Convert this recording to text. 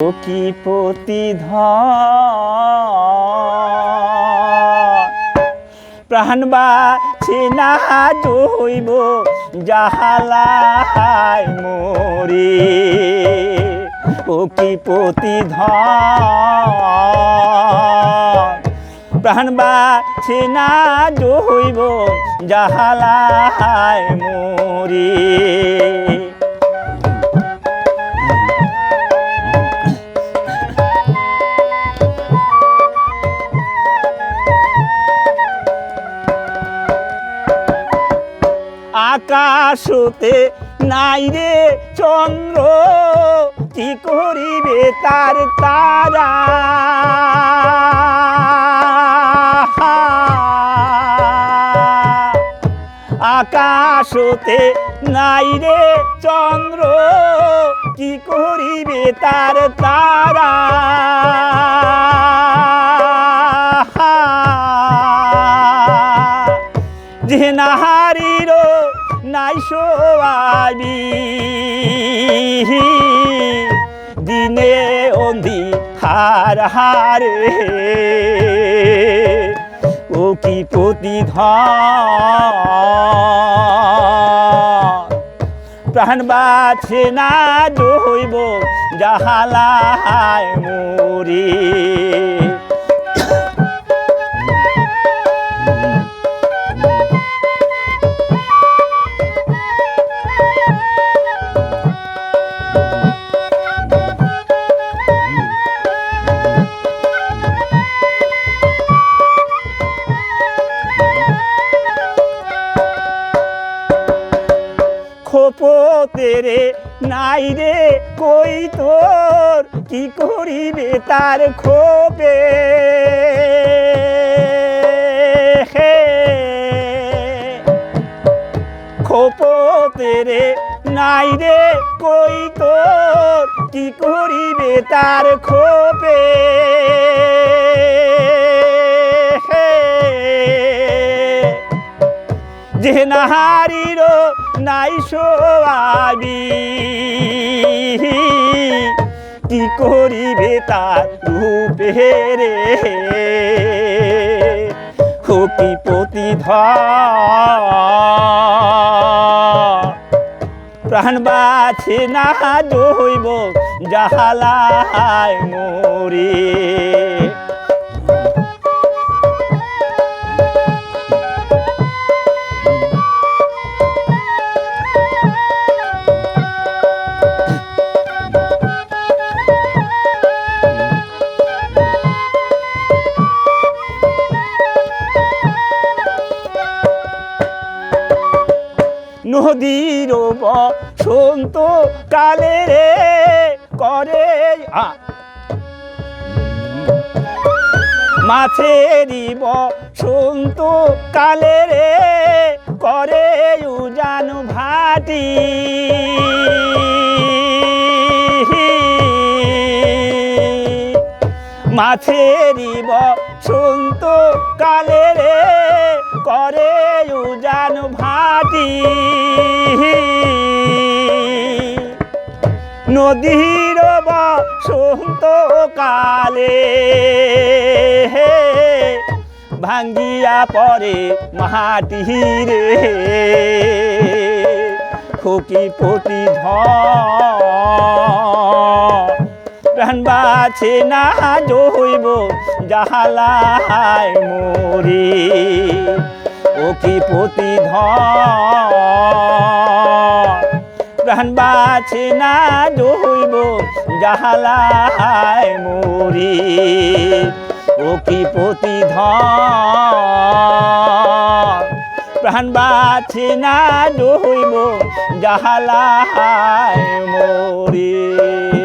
কি প্রাণ বাছে না জৈব জাহালায় মরি ও কি প্রতিধ প্রাণ বাছে না জৈব জাহালায় মরি। আকাশতে নাই রে চন্দ্র। কি করিবে তার তারা? আকাশতে নাই রে চন্দ্র। কি করিবে তার তারা? যে নাহারির নাই সোয়াবি। দিনে অন্ধি হার। হারে ও কি প্রতিধ প্রাণ বাছে না জৈব জাহালায় মরি। খোপতে রে, নাই রে, কই তোর? কি করিবে তার খোপে খোপতে রে, নাই রে, কই তোর? কি করিবে তার খোপে যে নাহারির নাই সোয়াবি। কি করিবে তার রূপে রে? হকি প্রতিধ। প্রাণ বাছে না জৈব জাহালায় মরি। নদীর বসন্ত কালে রে করে, আ। মাছেরই বসন্ত কালে রে করে উজান ভাটি। মাছেরই বসন্ত কালে রে করে উজান ভাটি। নদীর বসন্ত কালে ভাঙ্গিয়া পরে মাটি রে খুকি পতি প্রাণ বাছে না জৈব জাহালায় মরি। কি পতি প্রাণ বাছে না জৈব জাহালায় মরি কি পতি প্রাণ বাছে না জৈব জাহালায় মরি